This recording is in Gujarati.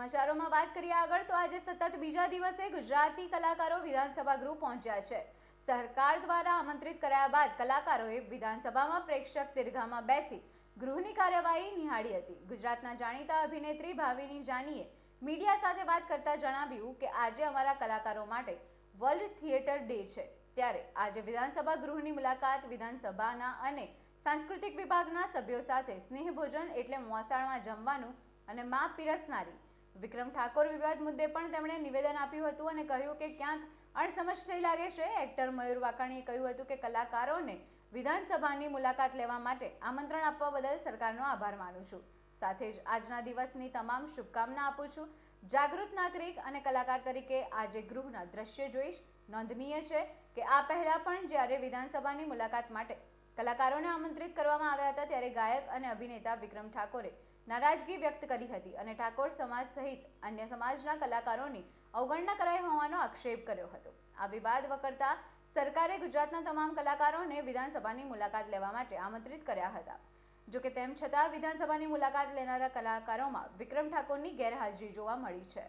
સમાચારોમાં વાત કરીએ આગળ, તો આજે સતત બીજા દિવસે ગુજરાતી કલાકારો વિધાનસભા ગૃહ પહોંચ્યા છે. સરકાર દ્વારા આમંત્રિત કર્યા બાદ કલાકારોએ વિધાનસભામાં પ્રેક્ષક દીર્ઘામાં બેસી ગૃહની કાર્યવાહી નિહાળી હતી. ગુજરાતના જાણીતા અભિનેત્રી ભાવિની જાનીએ મીડિયા સાથે વાત કરતા જણાવ્યું કે, આજે અમારા કલાકારો માટે વર્લ્ડ થિયેટર ડે છે. ત્યારે આજે વિધાનસભા ગૃહની મુલાકાત વિધાનસભાના અને સાંસ્કૃતિક વિભાગના સભ્યો સાથે સ્નેહ ભોજન એટલે મોસાળમાં જમવાનું અને મા પીરસનારી વિક્રમ ઠાકોર વિવાદ મુદ્દે પણ તેમણે નિવેદન આપ્યું હતું અને કહ્યું કે ક્યાંક અણસમજ થઈ લાગે છે. એક્ટર મયુર વાકાણીએ કહ્યું હતું કે કલાકારોને વિધાનસભાની મુલાકાત લેવા માટે આમંત્રણ આપવા બદલ સરકારનો આભાર માનું છું. સાથે જ આજના દિવસની તમામ શુભકામના આપું છું. જાગૃત નાગરિક અને કલાકાર તરીકે આજે ગૃહના દ્રશ્ય જોઈશ. નોંધનીય છે કે આ પહેલા પણ જ્યારે વિધાનસભાની મુલાકાત માટે કલાકારોને આમંત્રિત કરવામાં આવ્યા હતા ત્યારે ગાયક અને અભિનેતા વિક્રમ ઠાકોરે નારાજગી વ્યક્ત કરી હતી અને ઠાકોર સમાજ સહિત અન્ય સમાજના કલાકારોની અવગણના કરાઈ હોવાનો આક્ષેપ કર્યો હતો. આ વિવાદ વકરતા સરકારે ગુજરાતના તમામ કલાકારોને વિધાનસભાની મુલાકાત લેવા માટે આમંત્રિત કર્યા હતા. જો કે તેમ છતાં વિધાનસભાની મુલાકાત લેનારા કલાકારોમાં વિક્રમ ઠાકોરની ગેરહાજરી જોવા મળી છે.